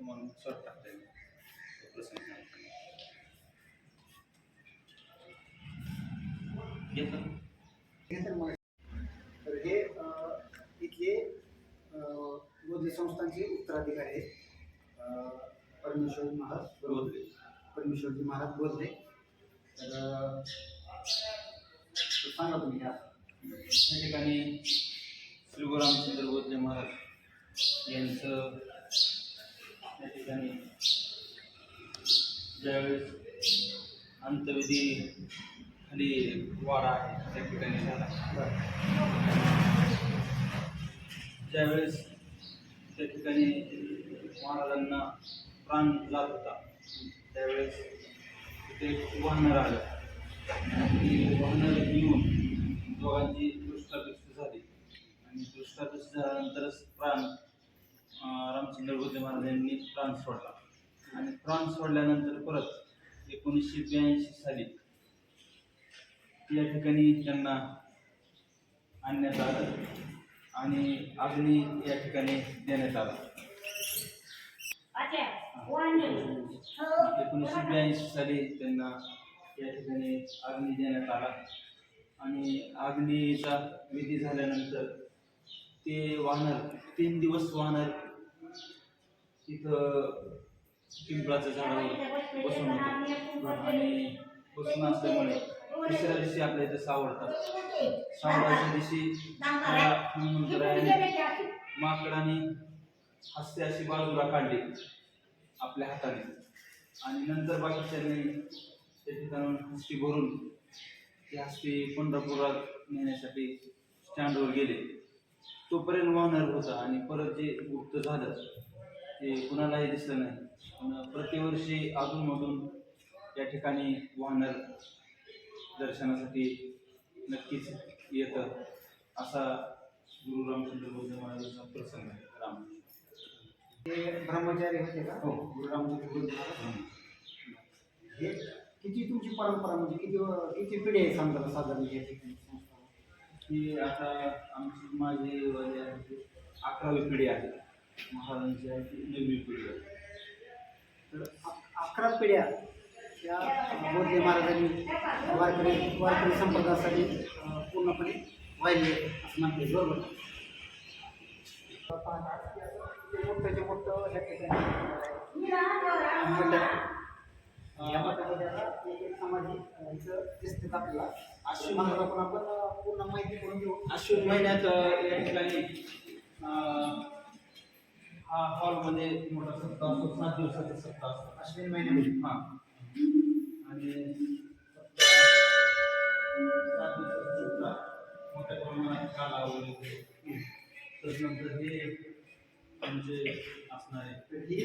तुम्हाला शॉर्ट टाकता येईल तो प्रसंग सांगतो. घेतलं घेतात मग. तर हे इथले बोधले संस्थांचे उत्तराधिकारी आहेत अ, परमेश्वर महाराज बोधले. परमेश्वरजी महाराज बोधले तर सांगा तुम्ही या ठिकाणी श्री रामचंद्र बोधले महाराज यांचं या ठिकाणी. ज्यावेळेस अंतविधी खाली वाडा आहे त्या ठिकाणी झाला. ज्यावेळेस त्या ठिकाणी महाराजांना प्राण जात होता त्यावेळेस तिथे वाहनर आलं वाहनर येऊन दोघांची दृष्टादृष्टी झाली. आणि दृष्टादृष्टी झाल्यानंतरच प्राण रामचंद्र बुद्ध महाराजांनी प्राण सोडला. आणि प्राण सोडल्यानंतर परत एकोणीसशे ब्याऐंशी साली या ठिकाणी त्यांना आणण्यात आलं आणि अग्नी या ठिकाणी देण्यात आला. एकोणीसशे ब्याऐंशी साली त्यांना या ठिकाणी अग्नी देण्यात आला. आणि अग्नीचा विधी झाल्यानंतर ते वाहनर तीन दिवस वाहनर तिथं पिंपळाच्या झाडावर बसून होतं. आणि बसून असल्यामुळे तिसऱ्या दिवशी आपल्या इथं सावडतात सावडाच्या दिवशी त्या माकडाने हस्ते अशी बाजूला काढली आपल्या हाताने. आणि नंतर बाकीच्यांनी त्या ठिकाणून हस्ती भरून ती हस्ती पंढरपुरात नेण्यासाठी स्टँडवर गेले. तोपर्यंत वाहणार होता आणि परत जे गुप्त झालं ते कुणालाही दिसलं नाही. पण प्रतिवर्षी अधूनमधून या ठिकाणी वाहनर दर्शनासाठी नक्कीच येतं असा गुरु रामचंद्र बुद्ध महाराजांचा प्रसंग आहे. राम. हे ब्रह्मचारी होते का? हो. गुरु रामचंद्र बुद्ध महाराज? हे. किती तुमची परंपरा म्हणजे किती किती पिढी आहे समजा साधारण या ठिकाणी? ही आता आमची माझी ती अकरावी पिढी आहे. महाराजांची आहे ती नववी पिढी आहे. तर अक- अकरा पिढ्या त्या बोधले महाराजांनी वारकरी वारकरी संप्रदायासाठी पूर्णपणे वाहिले असं म्हणते बरोबर? मोठ्याच्या मोठं ह्या ठिकाणी दिसतात आपल्याला. महाराजांना आपण पूर्ण माहिती करून देऊ. अश्विन महिन्यात या ठिकाणी हा हॉलमध्ये मोठा सप्ताह असतो सात दिवसाचा सप्ताह असतो. अश्विन महिन्यामध्ये हा. आणि सात दिवसाचा सप्ताह. मोठ्या प्रमाणात काला वगैरे त्याच्यानंतर हे म्हणजे असणारे ही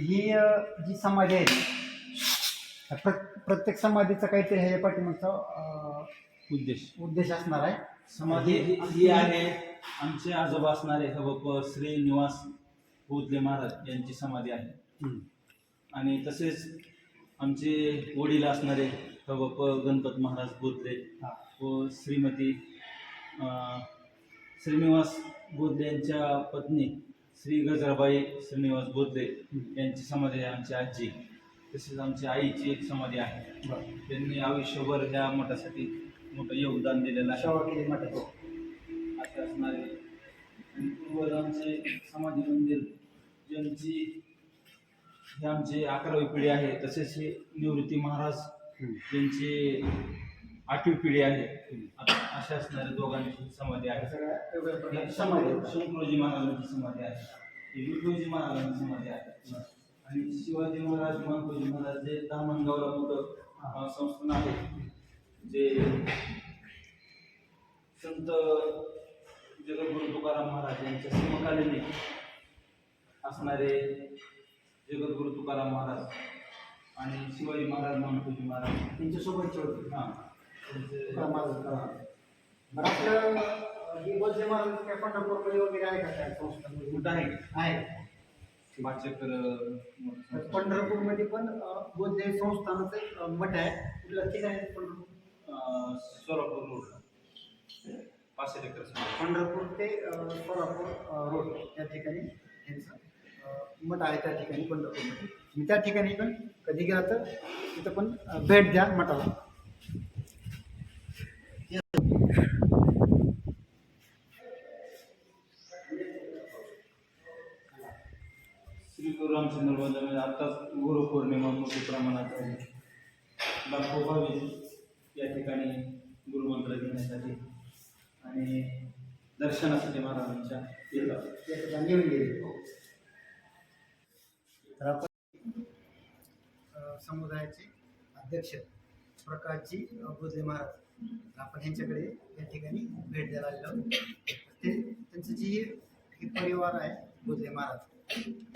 ही अ, जी समाधी आहे प्र- प्रत्येक समाधीचा काहीतरी ह्याच्या पाठीमागचा उद्देश. उद्देश असणार आहे. समाधी ही आहे. आमचे आजोबा असणारे हवप श्रीनिवास बोधले महाराज यांची समाधी आहे. आणि तसेच आमचे वडील असणारे हवप गणपत महाराज बोधले. व श्रीमती श्रीनिवास बोधले यांच्या पत्नी श्री गजराबाई श्रीनिवास बोधले यांची समाधी आहे आमची आजी. तसेच आमच्या आईची एक समाधी आहे. त्यांनी आयुष्यभर ह्या मठासाठी मोठं योगदान दिलेलं आहे. सेवा केली असे असणारे आणि पूर्वज आमचे समाधी मंदिर ज्यांची ही आमची अकरावी पिढी आहे तसेच हे निवृत्ती महाराज यांची आठवी पिढी आहे. अशा असणाऱ्या दोघांची समाधी आहे. समाधी. शंकरोजी महाराजांची समाधी आहे. ही विठोजी महाराजांची समाधी आहे. आणि शिवाजी महाराज मानकोजी महाराज जे धामणगावला मोठं संस्थान आहे जे संत जगद्गुरु तुकाराम महाराज यांच्या समकालीन असणारे जगद्गुरु तुकाराम महाराज आणि शिवाजी महाराज मानकोजी महाराज त्यांच्यासोबतचे होते. हां. पंढरपूरमध्ये वगैरे आहे का काय? संस्था कुठं आहे? आहे. वाचक तर पंढरपूरमध्ये पण बोधले संस्थानाचं मठ आहे. कुठलं ठिकाण आहे? पंढरपूर सोलापूर रोड. पाचशे एकर पंढरपूर ते सोलापूर रोड त्या ठिकाणी त्यांचं मठ आहे त्या ठिकाणी पंढरपूरमध्ये. आणि त्या ठिकाणी पण कधी गेला तर तिथं पण भेट द्या मठाला. श्री गुरु रामचंद्र बंधूमध्ये आत्ताच गुरुपौर्णिमा मोठ्या प्रमाणात आहे भाविक या ठिकाणी गुरुमंत्र घेण्यासाठी आणि दर्शनासाठी महाराजांच्या येतात ठिकाणी येऊन गेले तर आपण समुदायाचे अध्यक्ष प्रकाशजी अ, महाराज आपण यांच्याकडे या ठिकाणी भेट द्यायला आलेलो आहोत. ते त्यांचं जी हे परिवार आहे बोधले महाराज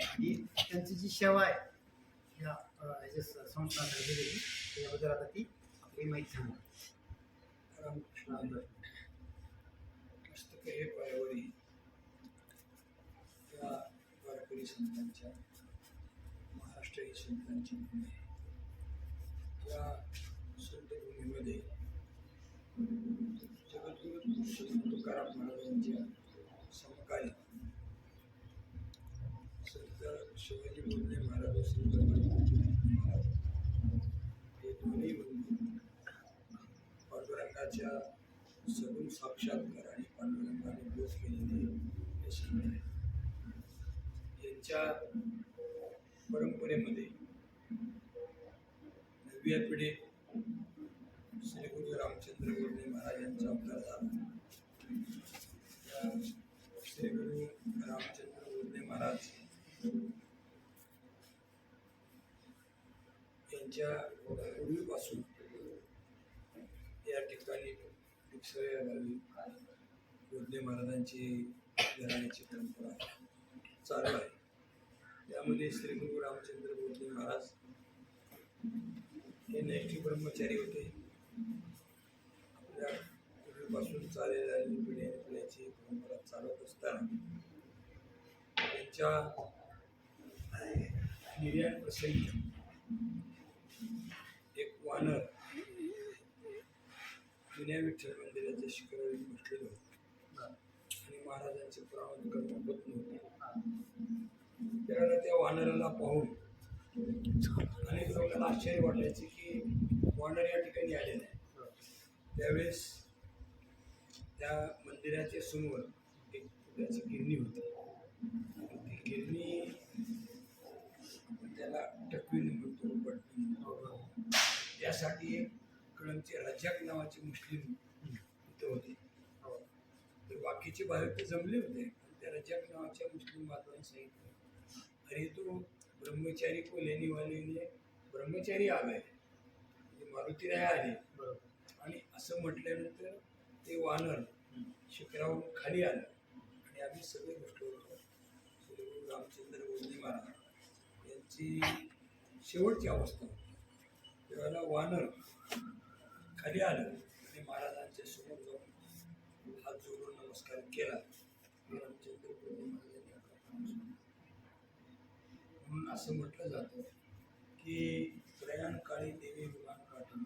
आणि त्यांची जी सेवा आहे या अ, संस्थांकडे दिलेली त्याच्याबद्दल आता ती हे माहीत सांगा रामकृष्ण पुस्तके हे पायावरी. त्या वारकरी संतांच्या महाराष्ट्रीय संतांची भूमी आहे. त्या संतभूमीमध्ये जगद्गुरु संत तुकाराम महाराजांच्या समकालीन संत शिवाजी बोलणे महाराज संत महाराज हे दोन्ही देवाच्या पांडुरंगाच्या साक्षात्कार आणि पांडुरंगाने बोध केलेले हे संत आहेत यांच्या परंपरेमध्ये नवव्या पिढी श्री गुरु रामचंद्र गुरुने महाराज यांचा अवतार झाला. श्री गुरु रामचंद्र गुरुने महाराज यांच्या पूर्वीपासून श्रेय या गावी महाराजांची घराण्याची परंपरा चालू आहे. त्यामध्ये श्री गुरु रामचंद्र बोधले महाराज हे नैष्ठिक ब्रह्मचारी होते. आपल्या पूर्वीपासून चाललेल्या पिढी पिढ्याची परंपरा चालत असताना त्यांच्या निर्याण प्रसंगी एक वानर जुन्या विठ्ठल महाराजांच्या शिखरावर म्हटलेलं आणि महाराजांचे प्राण कर्म होत नव्हते त्यावेळेला त्या वानराला पाहून अनेक लोकांना आश्चर्य वाटायचे की वानर या ठिकाणी आले नाही त्यावेळेस त्या मंदिराच्या समोर एक त्याची गिरणी होती. ती गिरणी त्याला टकवीन म्हणतो बटणी यासाठी त्यासाठी एक कळमचे रजाक नावाचे मुस्लिम तर बाकीचे बाहेर ते जमले होते. त्या रजाक नावाच्या मुस्लिम बांधवांनी सांगितलं. अरे तो ब्रह्मचारी को लेने वाले ने ब्रह्मचारी आ गए म्हणजे मारुती राय आले आणि असं म्हटल्यानंतर ते वानर शिखरावरून खाली आलं. आणि आम्ही सगळे बसलो होतो श्री रामचंद्र बोधले महाराज यांची शेवटची अवस्था होती. त्यावेळेला वानर खाली आलं आणि हात जोडून नमस्कार केला. म्हणून असं म्हटलं जातं की प्रयाणकाळी देवी विमान काठून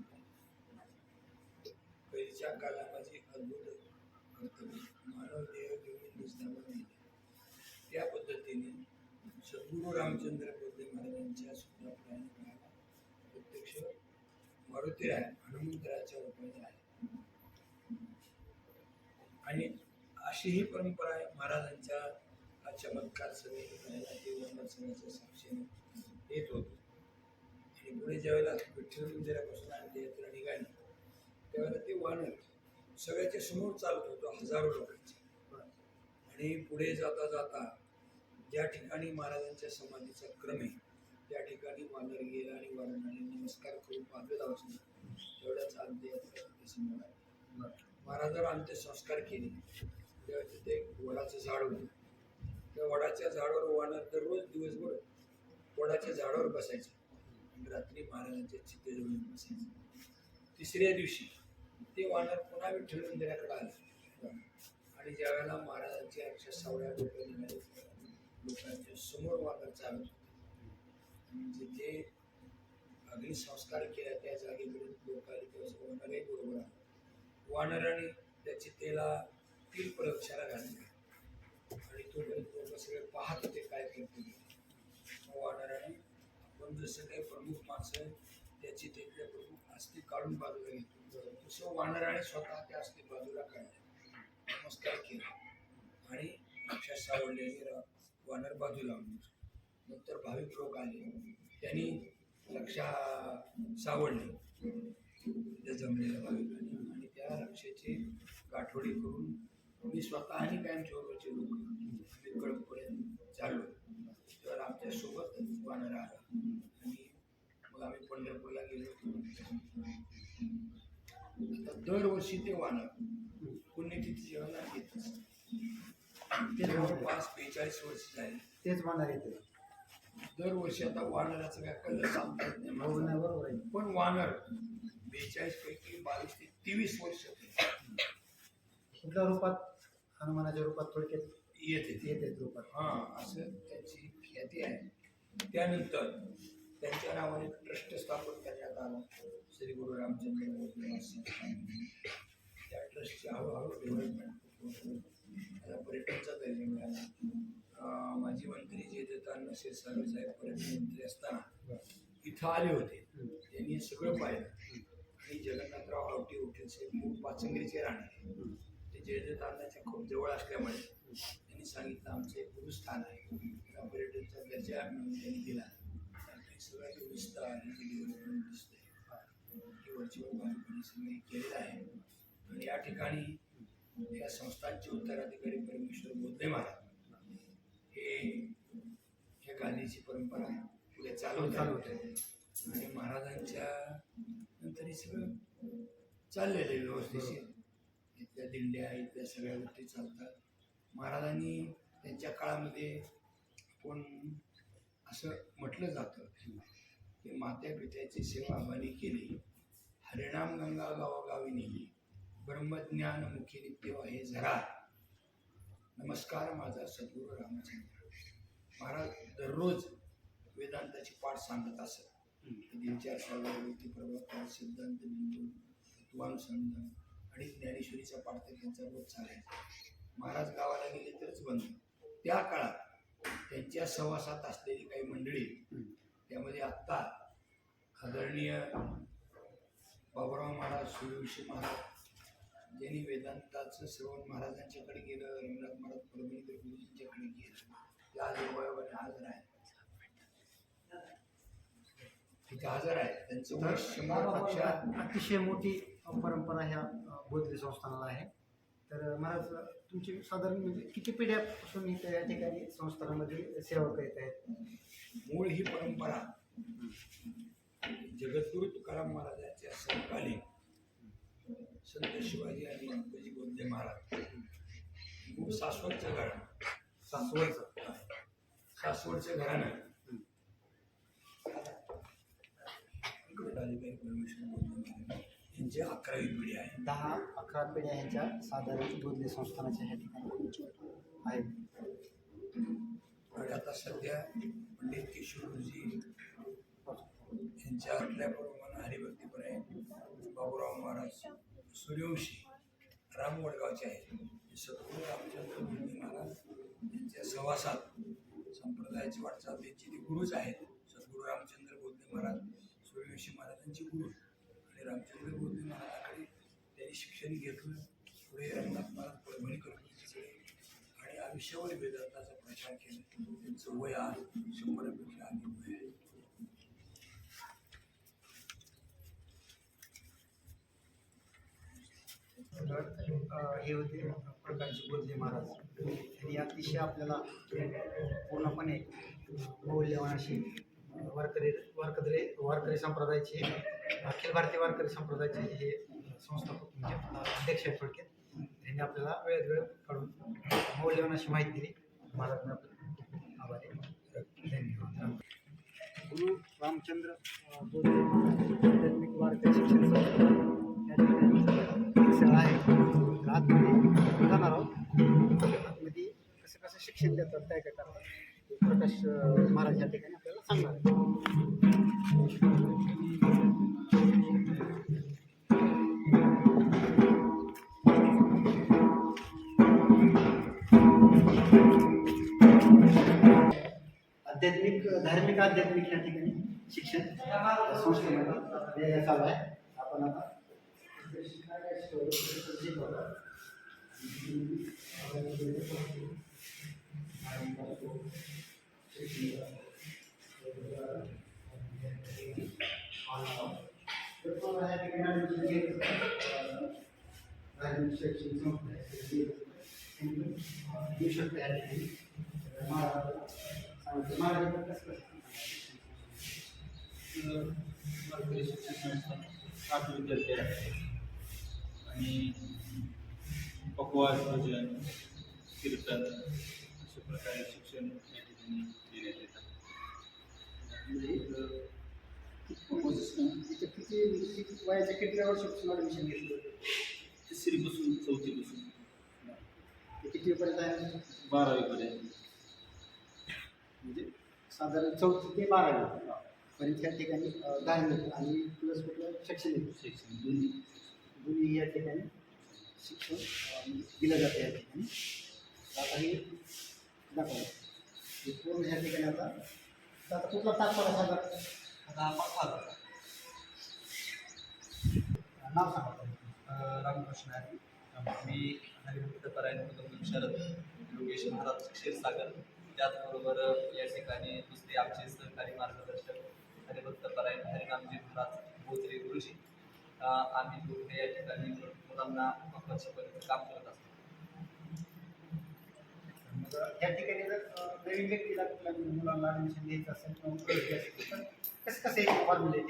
पहिलीच्या कालामध्ये अद्भुत कर्तव्य. मानव देह घेऊन निष्ठावर त्या पद्धतीने सद्गुरू रामचंद्र बोधे महाराजांच्या सुद्धा प्रयाण प्रत्यक्ष मारुती आहे. हनुमंतराच्या रूपाने आहे. आणि अशी ही परंपरा आहे महाराजांच्या चमत्कार सगळे साक्षीने येत होतो आणि पुढे ज्यावेळेला विठ्ठल मंदिरापासून आणते यात्रा निघाली त्यावेळेला ते वानर सगळ्याच्या समोर चालत होतो हजारो लोकांचे. आणि पुढे जाता जाता ज्या ठिकाणी महाराजांच्या समाधीचा क्रम आहे त्या ठिकाणी वानर गेला आणि वानराने नमस्कार करून पाहत असणे तेवढ्याच अंत्ययात्रा समोर आहे महाराजांवर अंत्यसंस्कार केले. तेव्हा तिथे एक वडाचं झाड होतं. त्या वडाच्या झाडावर वानर दररोज दिवसभर वडाच्या झाडावर बसायचं. आणि रात्री महाराजांच्या चित्तेजवळ बसायचं. तिसऱ्या दिवशी ते वानर पुन्हा विठ्ठल मंदिराकडे आलं. आणि ज्यावेळेला महाराजांची अक्षर सावळ्या लोक निघाले लोकांच्या समोर वानर चालत होते. आणि जिथे अग्निसंस्कार केला त्या जागेकडे लोक आले तेव्हा वानरही बरोबर आले. वानराने त्याची तेला तीन प्रयोगशाळा घातली. आणि तो लोक सगळे पाहत होते काय करतो वानराने आपण जसं काही प्रमुख माणसं त्याची तिथले प्रमुख अस्थि काढून बाजूला घेतो तसं वानराने स्वतः त्या अस्थि बाजूला काढले. नमस्कार केला. आणि अक्षर सावडलेली वानर बाजूला नंतर भाविक लोक आले. त्यांनी लक्षा सावडले त्या जमलेल्या भाविकांनी. आणि त्या लक्षाची गाठोडी करून मी स्वतः आणि कायमचोरचे लोक आम्ही कळपर्यंत चाललो. तर आमच्यासोबत वानर आला. आणि मग आम्ही पंढरपूरला गेलो आता दरवर्षी ते वानर पुण्यतिथी जेवणाला येतच ते जवळपास बेचाळीस वर्ष झाली. तेच म्हणणार येते दरवर्षी आता वानराचं काय कलर सांगता येत नाही बरोबर मला. नाही बरोबर आहे. पण वानर बेचाळीस पैकी बावीस ते तेवीस वर्ष कुठल्या रूपात हनुमानाच्या रूपात थोडक्यात? येते. येते रूपात. हा असं त्याची ख्याती आहे. त्यानंतर त्यांच्या नावाने ट्रस्ट स्थापन करण्यात आला. श्री गुरु रामचंद्र त्या ट्रस्टची हळूहळू डेव्हलपमेंट त्याला पर्यटनचा दर्जा मिळाला. माजी मंत्री जे देतात नसेल साहेब पर्यटन मंत्री असताना इथं आले होते. त्यांनी सगळं पाहिलं. आणि जगन्नाथराव आवटी साहेब मूळ पाचंगरीचे राहणार ते जयदत्त अण्णाच्या खूप जवळ असल्यामुळे त्यांनी सांगितलं आमचं एक गुरुस्थान आहे. त्या पर्यटनचा दर्जा त्यांनी दिला. आणि सगळं जो विस्तार डेव्हलपमेंट दिसतंय. की वरचीवर बाजूकडे सगळे केलेलं आहे. आणि या ठिकाणी या संस्थांचे उत्तराधिकारी परमेश्वर बोधले महाराज. हे हे गादीची परंपरा पुढे चालवत चालू आहे आणि महाराजांच्या नंतर हे सगळं चाललेलं आहे व्यवस्थेशीर इथल्या दिंड्या इथल्या सगळ्या गोष्टी चालतात. महाराजांनी त्यांच्या काळामध्ये कोण असं म्हटलं जातं की मात्या पित्याची सेवा आबाने केली. हरिणाम गंगा गावागावी नेली. ब्रह्मज्ञान मुखी नित्यवा हे झरा. नमस्कार माझा सद्गुरू रामचंद्र. महाराज दररोज वेदांताची पाठ सांगत असत. दिनचार सागर प्रभाकर सिद्धांत बिंदू तत्वानुसंधान आणि ज्ञानेश्वरीचा पाठ यांचा रोज चालायचा. महाराज गावाला गेले तरच बंद. त्या काळात त्यांच्या सहवासात असलेली काही मंडळी त्यामध्ये आत्ता आदरणीय बाबुराव महाराज सूर्यवंशी महाराज ज्यांनी वेदांताचं श्रवण महाराजांच्याकडे गेलं रंगनाथ महाराज परभणीकर गुरुजींच्याकडे गेलं त्या आजोबाबाने हजर आहे तिथे हजर आहे. त्यांचं वय शंभरपेक्षा अतिशय मोठी परंपरा ह्या बोधली संस्थानाला आहे. तर महाराज तुमची साधारण म्हणजे किती पिढ्यापासून इथं या ठिकाणी संस्थानामध्ये सेवा करीत आहेत? मूळ ही परंपरा. जगद्गुरु तुकाराम महाराजांच्या समकालीन संत शिवाजी आणि गणपती बोधले महाराज. मूळ सासवडचं घराणं. सासवडचं. सासवडचं घराणं गटाधिकारी परमेश्वर बोधले महाराज यांची अकरावी पिढी आहे. दहा अकरा पिढ्या ह्यांच्या साधारण बोधली संस्थानाच्या ह्या ठिकाणी. आहेत. आणि आता सध्या पंडित किशोरजी यांच्यातल्याप्रमाणे हरिभक्तीपर आहे बाबूराव महाराज सूर्यवंशी राम वडगावचे आहेत सद्गुरू रामचंद्र महाराज यांच्या सहवासात संप्रदायाची वाटचाल त्यांचे ते गुरुच आहेत सद्गुरू रामचंद्र बोधले महाराज सूर्यवंशी महाराजांचे गुरु आणि रामचंद्र बोधले महाराजांकडे त्यांनी शिक्षण घेतलं पुढे रंगनाथ महाराज परभणीकर आणि आयुष्यावर वेदांताचा प्रचार केला. त्यांचं वय आज शंभरापेक्षा आधी वय आहे. हे होते प्रकारचे बोधले महाराज. आणि अतिशय आपल्याला पूर्णपणे मौल्यवान अशी वारकरी वारकरी वारकरी संप्रदायाचे अखिल भारतीय वारकरी संप्रदायाचे हे संस्थापक म्हणजे अध्यक्ष आहेत थोडक्यात त्यांनी आपल्याला वेळेत वेळ काढून मौल्यवान अशी माहिती दिली. महाराज आभारी धन्यवाद. गुरु रामचंद्र अ, आध्यात्मिक वारकरी शिक्षण संस्था. या ठिकाणी एक शाळा आहे. तर आतमध्ये जाणार आहोत. आतमध्ये कसं कसं शिक्षण देतात काय काय करतात ते प्रकाश अ, महाराज या ठिकाणी आपल्याला सांगणार आध्यात्मिक धार्मिक आध्यात्मिक या ठिकाणी शिक्षण या संस्थेमध्ये हे चालू आहे आपण आता धार्मिक शैक्षणिक संस्था आहे. येऊ शकते या ठिकाणी महाराजांना साठ विद्यार्थी आहेत आणि पकवाज भजन कीर्तन अशा प्रकारे शिक्षण या ठिकाणी देण्यात येतं अं, इथं किती वयाच्या किती वर्षापासून ॲडमिशन घेतलं तिसरीपासून चौथीपासून कितीपर्यंत आहे? बारावीपर्यंत. म्हणजे साधारण चौथी ते बारावी पर्यंत या ठिकाणी धार्मिक आणि प्लस कुठलं शैक्षणिक शिक्षण. दोन्ही दोन्ही या ठिकाणी शिक्षण दिलं जातं या ठिकाणी. आता हे दाखवा. हे पूर्ण या ठिकाणी आता आता कुठला ताप पडा साधारण आता हा पाच नाव सांगा. रामकृष्ण आहे. मी हरिभक्तपरायण मुकदम शरद योगेश महाराज क्षीरसागर. त्याचबरोबर या ठिकाणी दुसरे आमचे सहकारी मार्गदर्शक हरिभक्तपरायण हरिनामजी महाराज बोजरे गुरुजी आम्ही दोघे या ठिकाणी मुलांना शिकवण्याचं काम करत असतो. या ठिकाणी जर नवीन व्यक्तीला कुठल्या मुलांना ॲडमिशन घ्यायचं असेल किंवा कसं कसं एक फॉर्म्युले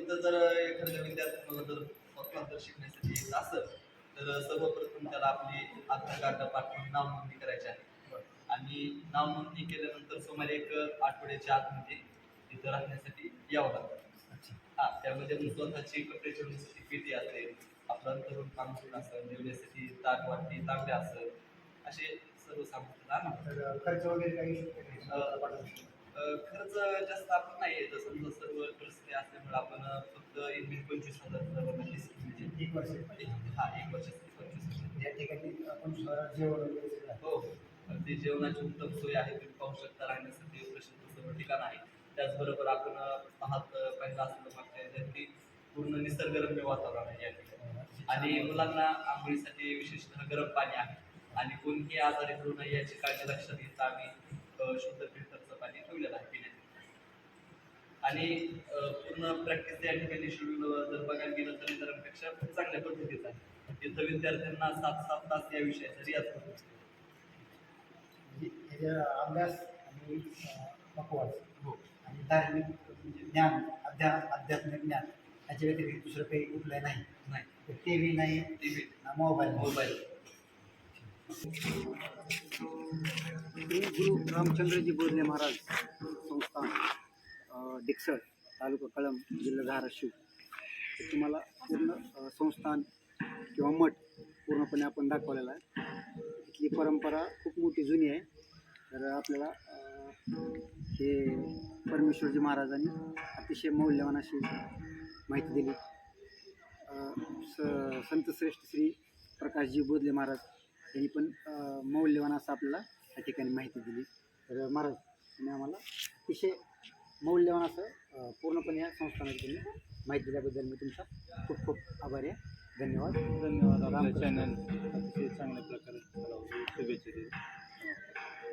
इथं जर एखाद्या विद्यार्थ्याला जर स्वतंत्र शिकण्यासाठी यायचं असेल तर सर्वप्रथम त्याला आपली आधार कार्ड पाठवून नाव नोंदणी करायची आहे. आणि नाव नोंदणी केल्यानंतर सुमारे एक आठवड्याच्या आतमध्ये तिथं राहण्यासाठी यावं लागतं. अच्छा. हा त्यामध्ये मग स्वतःची कपडे ठेवण्यासाठी पेटी असेल आपलं तरुण कामसून असेल जेवण्यासाठी ताट वाटी तांब्या असेल असे सर्व तर खर्च वगैरे काही खर्च जास्त आपण नाही येत. समजा सर्व परिस्थिती असल्यामुळे आपण फक्त एक वीस पंचवीस हजार म्हणजे एक वर्ष. हा एक वर्षासाठी पंचवीस या ठिकाणी आपण जेवण वगैरे. हो हो. ते जेवणाची उत्तम सोय आहे तुम्ही पाहू शकता राहण्यासाठी प्रसिद्ध सर्व ठिकाण आहे. त्याचबरोबर आपण पाहत अ, पाहिलं असलं मागच्या ह्याच्यात पूर्ण निसर्गरम्य वातावरण आहे या ठिकाणी. आणि मुलांना आंघोळीसाठी विशेषतः गरम पाणी आहे. आणि कोणीही आजारी होऊ नये याची काळजी लक्षात घेता आम्ही शुद्ध फिल्टरचं पाणी ठेवलेलं आहे पिण्यासाठी आणि पूर्ण प्रॅक्टिस या ठिकाणी शेड्यूल जर बघायला गेलं तर इतरांपेक्षा खूप चांगल्या पद्धतीचं आहे. तिथं विद्यार्थ्यांना सात सात तास या विषयाचा रियाज करतो अभ्यास आणि पक्वास हो आणि धार्मिक म्हणजे ज्ञान अध्या आध्यात्मिक ज्ञान याच्या व्यतिरिक्त दुसरं काही कुठलं नाही. नाही. टी व्ही नाही टी व्ही ना मोबाईल. मोबाईल श्री गुरु रामचंद्रजी बोधले महाराज संस्थान डिक्सळ तालुका कळंब जिल्हा धाराशिव. हे तुम्हाला पूर्ण संस्थान किंवा मठ पूर्णपणे आपण दाखवलेला आहे. इथली परंपरा खूप मोठी जुनी आहे. तर आपल्याला हे परमेश्वरजी महाराजांनी अतिशय मौल्यवान अशी माहिती दिली. स संत श्रेष्ठ श्री प्रकाशजी बोधले महाराज यांनी पण मौल्यवान असं आपल्याला या ठिकाणी माहिती दिली. तर महाराज तुम्ही आम्हाला अतिशय मौल्यवान असं पूर्णपणे या संस्थानाची तुम्ही माहिती दिल्याबद्दल मी तुमचा खूप खूप आभारी आहे. धन्यवाद. धन्यवाद. आपल्या चॅनल अतिशय चांगल्या प्रकारे. शुभेच्छा